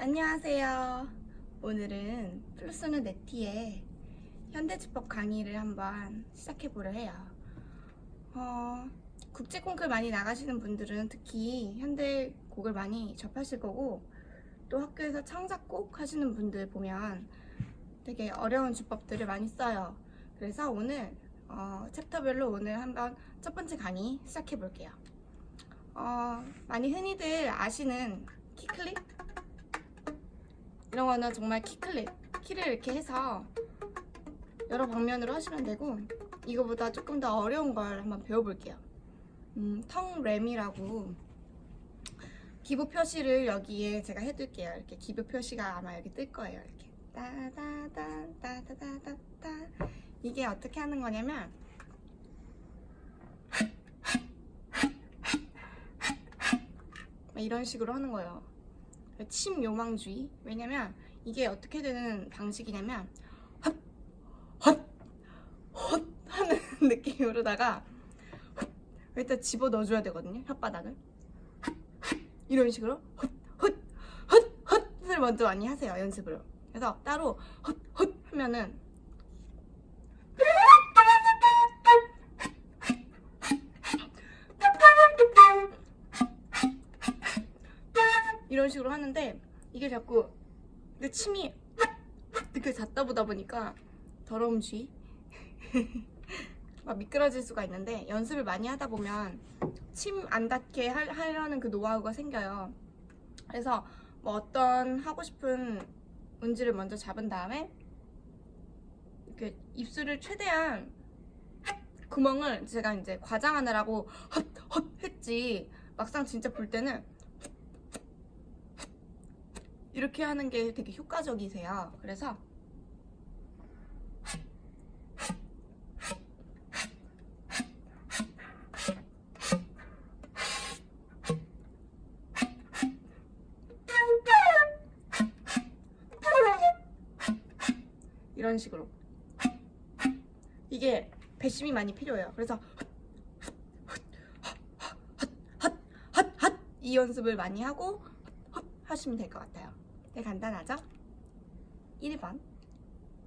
안녕하세요. 오늘은 플루스는 네티의 현대주법 강의를 한번 시작해 보려 해요. 어, 국제 콩쿨 많이 나가시는 분들은 특히 현대 곡을 많이 접하실 거고 또 학교에서 창작곡 하시는 분들 보면 되게 어려운 주법들을 많이 써요. 그래서 오늘 어, 챕터별로 오늘 한번 첫 번째 강의 시작해 볼게요. 어, 많이 흔히들 아시는 키클릭 이런 거는 정말 키클릭 키를 이렇게 해서 여러 방면으로 하시면 되고 이거보다 조금 더 어려운 걸 한번 배워볼게요. 음, 텅램이라고 기부 표시를 여기에 제가 해둘게요. 이렇게 기부 표시가 아마 여기 뜰 거예요. 이렇게 따다다 따다다다다 이게 어떻게 하는 거냐면 막 이런 식으로 하는 거예요. 침 요망주의. 왜냐면 이게 어떻게 되는 방식이냐면 헛, 헛, 헛 하는 느낌으로다가 헛, 일단 집어 넣어줘야 되거든요. 혓바닥을 이런 식으로 헛, 헛, 헛, 헛을 먼저 많이 하세요. 연습으로. 그래서 따로 헛, 헛 하면은 이런 식으로 하는데 이게 자꾸 내 침이 이렇게 닿다 보다 보니까 더러움 쥐. 막 미끄러질 수가 있는데 연습을 많이 하다 보면 침 안 닿게 하, 하려는 그 노하우가 생겨요. 그래서 뭐 어떤 하고 싶은 운지를 먼저 잡은 다음에 이렇게 입술을 최대한 구멍을 제가 이제 과장하느라고 헛 헛 했지 막상 진짜 볼 때는 이렇게 하는 게 되게 효과적이세요. 그래서 이런 식으로 이게 배심이 많이 필요해요. 그래서 이 연습을 많이 하고 헛 하시면 될 것 같아요. 되게 간단하죠? 1번